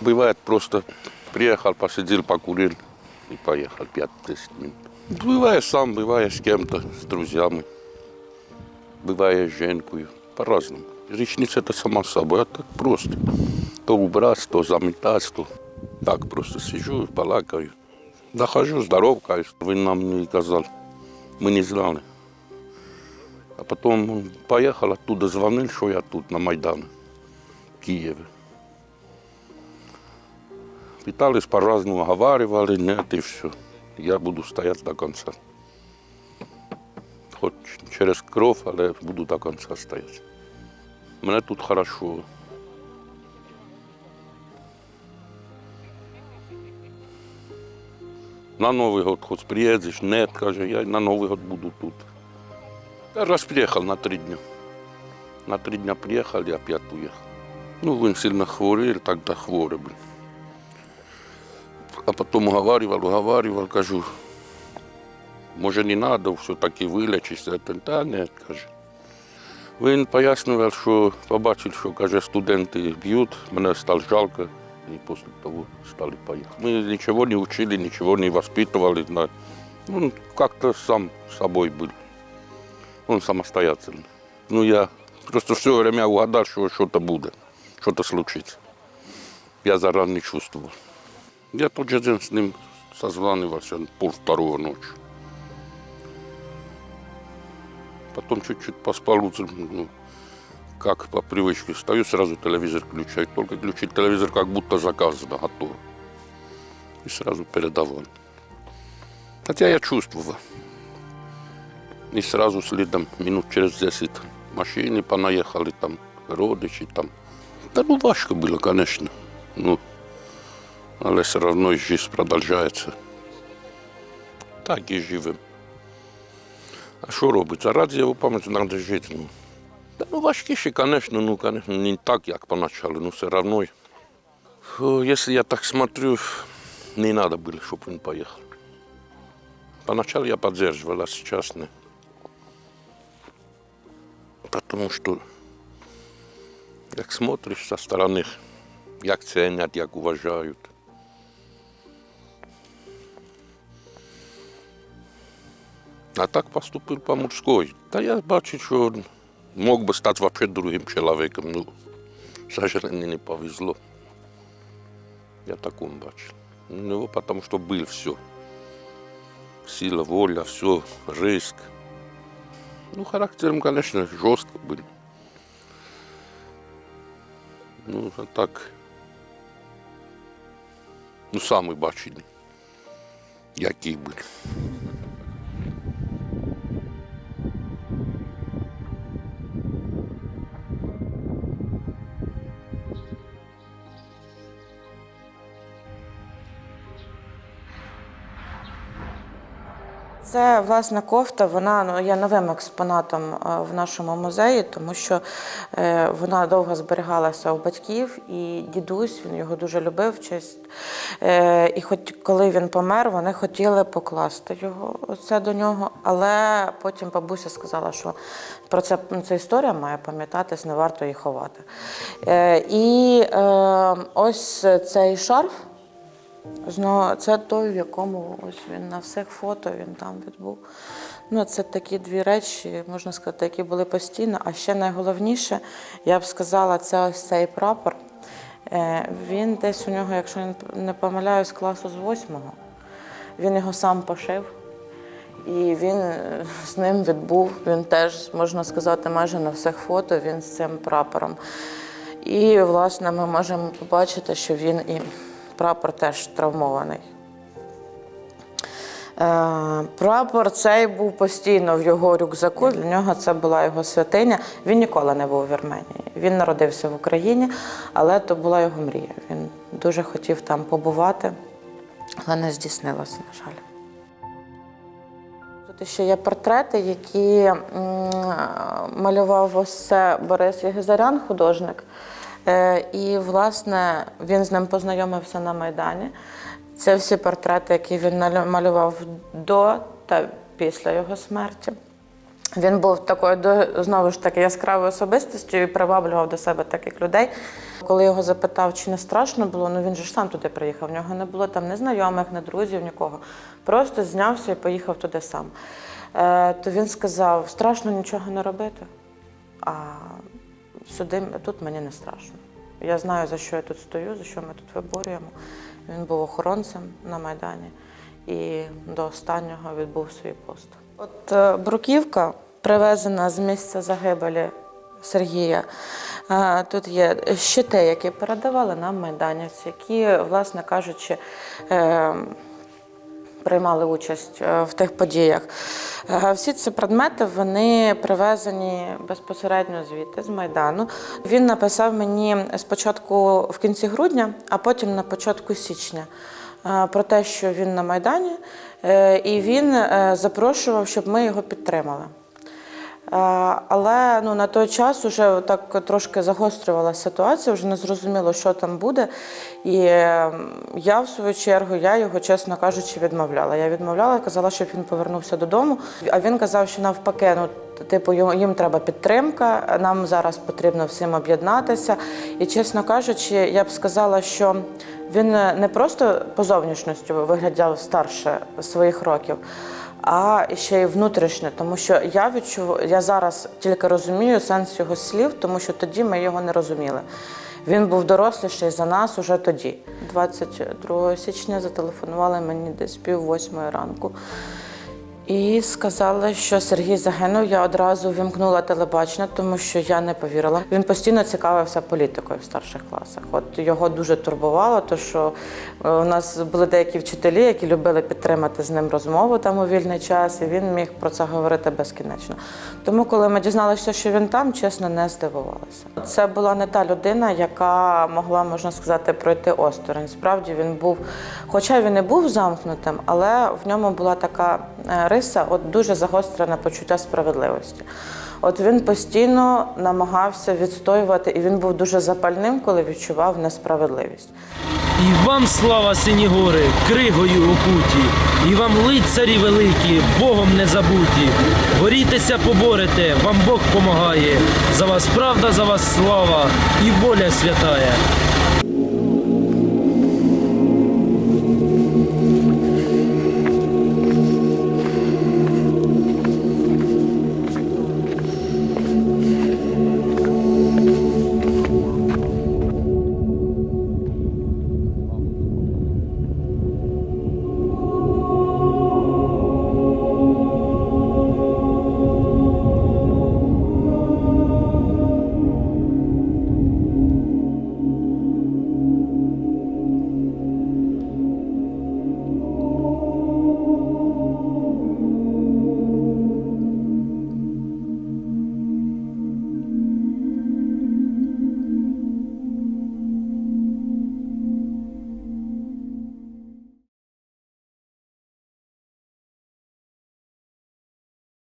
Бывает просто приехал, посидел, покурил и поехал 5-10 минут. Бывает сам, бывает с кем-то, с друзьями. Бывает с женкой, по-разному. Речница это сама собой, а так просто. То убрать, то заметать, то так просто сижу, балакаю. Дохожу, здоровкаюсь. Вы нам не сказали. Мы не знали. А потом он поехал оттуда, звонил, что я тут, на Майдане, в Киеве. Пытались по-разному, оговаривали, нет, и все. Я буду стоять до конца. Хоть через кров, але буду до конца стоять. Мне тут хорошо. На Новый год хоть приедешь, нет, каже, я на Новый год буду тут. Я раз приехал на три дня. На три дня приехал и опять уехал. Ну, він сильно хворий, тогда хворий был. А потом уговаривал, уговаривал, кажу, може не надо, все-таки вилечишся. Та ні, каже. Він пояснював, що побачив, що каже, студенти б'ють, мене стало жалко, і після того стали поїхати. Ми нічого не вчили, нічого не воспитували. на- Он как-то сам собой был. Он самостоятельный. Ну, я просто все время угадал, что что-то будет, что-то случится. Я заранее не чувствовал. Я тот же день с ним созванивался пол второго ночи. Потом чуть-чуть поспал утром, ну, как по привычке. Встаю, сразу телевизор включаю. Только включить телевизор, как будто заказано, готово. И сразу передавал. Хотя я чувствовал. И сразу следом, минут через 10, машины понаехали, там, родичи, там. Да ну важко было, конечно. Ну, але все одно життя продовжується. Так і живемо. А що робиться? Раді його пам'яті треба жити. Ну. Та, ну важкіше, звісно, ну, конечно, не так, як поначалу, ну все одно. Фу, Якщо я так смотрю, не треба було, щоб він поїхав. Поначалу я підтримував, а зараз не. Потому що, як смотриш со сторони, як ценять, як уважають. А так поступив по-мужской. Та я бачу, що мог би стати вообще другим чоловіком. Ну, к сожалению, не повезло. Я такому бачив. У него потому что был все. Сила, воля, все, риск. Ну, характером, конечно, жестко был. Ну, а так. Ну, самый бачили. Який був. Це власне кофта. Вона ну, є новим експонатом е, в нашому музеї, тому що е, вона довго зберігалася у батьків, і дідусь він його дуже любив. Честь. Е, І хоч коли він помер, вони хотіли покласти його це до нього, але потім бабуся сказала, що про це ну, ця історія має пам'ятатись, не варто її ховати. І ось цей шарф. Знову це той, в якому ось він на всіх фото він там відбув. Ну, це такі дві речі, можна сказати, які були постійно. А ще найголовніше, я б сказала, це ось цей прапор. Е, Він десь у нього, якщо не помиляюсь, класу з восьмого. Він його сам пошив. І він е, з ним відбув. Він теж, можна сказати, майже на всіх фото він з цим прапором. І, власне, ми можемо побачити, що він і прапор теж травмований. Е, Прапор цей був постійно в його рюкзаку. Для нього це була його святиня. Він ніколи не був у Вірменії. Він народився в Україні, але то була його мрія. Він дуже хотів там побувати, але не здійснилося, на жаль. Тут ще є портрети, які малював ось це Борис Єгизарян, художник. Е, І, власне, він з ним познайомився на Майдані. Це всі портрети, які він малював до та після його смерті. Він був такою знову ж таки яскравою особистістю і приваблював до себе таких людей. Коли його запитав, чи не страшно було, ну він же ж сам туди приїхав. В нього не було там ні знайомих, ні друзів, нікого. Просто знявся і поїхав туди сам. Е, то він сказав: страшно нічого не робити, а сюди, тут мені не страшно. Я знаю, за що я тут стою, за що ми тут виборюємо. Він був охоронцем на Майдані і до останнього відбув свій пост. От е, бруківка привезена з місця загибелі Сергія. Е, Тут є щити, які передавали нам майданівці, які, власне кажучи, е, приймали участь е, в тих подіях. Е, Всі ці предмети вони привезені безпосередньо звідти, з Майдану. Він написав мені спочатку в кінці грудня, а потім на початку січня е, про те, що він на Майдані, і він запрошував, щоб ми його підтримали. Е, Але ну, на той час вже так трошки загострювалася ситуація, вже не зрозуміло, що там буде. І е, я, в свою чергу, я його, чесно кажучи, відмовляла. Я відмовляла, казала, щоб він повернувся додому. А він казав, що навпаки, ну, типу, їм треба підтримка, нам зараз потрібно всім об'єднатися. І, чесно кажучи, я б сказала, що він не просто по зовнішності виглядав старше своїх років а ще й внутрішнє, тому що я відчув, я зараз тільки розумію сенс його слів, тому що тоді ми його не розуміли. Він був доросліший за нас уже тоді. 22 січня зателефонували мені десь пів восьмої ранку. І сказали, що Сергій загинув. Я одразу вімкнула телебачення, тому що я не повірила. Він постійно цікавився політикою в старших класах. От його дуже турбувало, то що е, у нас були деякі вчителі, які любили підтримати з ним розмову там у вільний час, і він міг про це говорити безкінечно. Тому, коли ми дізналися, що він там, чесно, не здивувалася. Це була не та людина, яка могла, можна сказати, пройти осторонь. Справді він був, хоча він і був замкнутим, але в ньому була така е, риса, от дуже загострене почуття справедливості. От він постійно намагався відстоювати, і він був дуже запальним, коли відчував несправедливість. І вам слава сині гори, кригою окуті, і вам лицарі великі, Богом не забуті. Борітеся, поборете, вам Бог помагає. За вас правда, за вас слава і воля святая.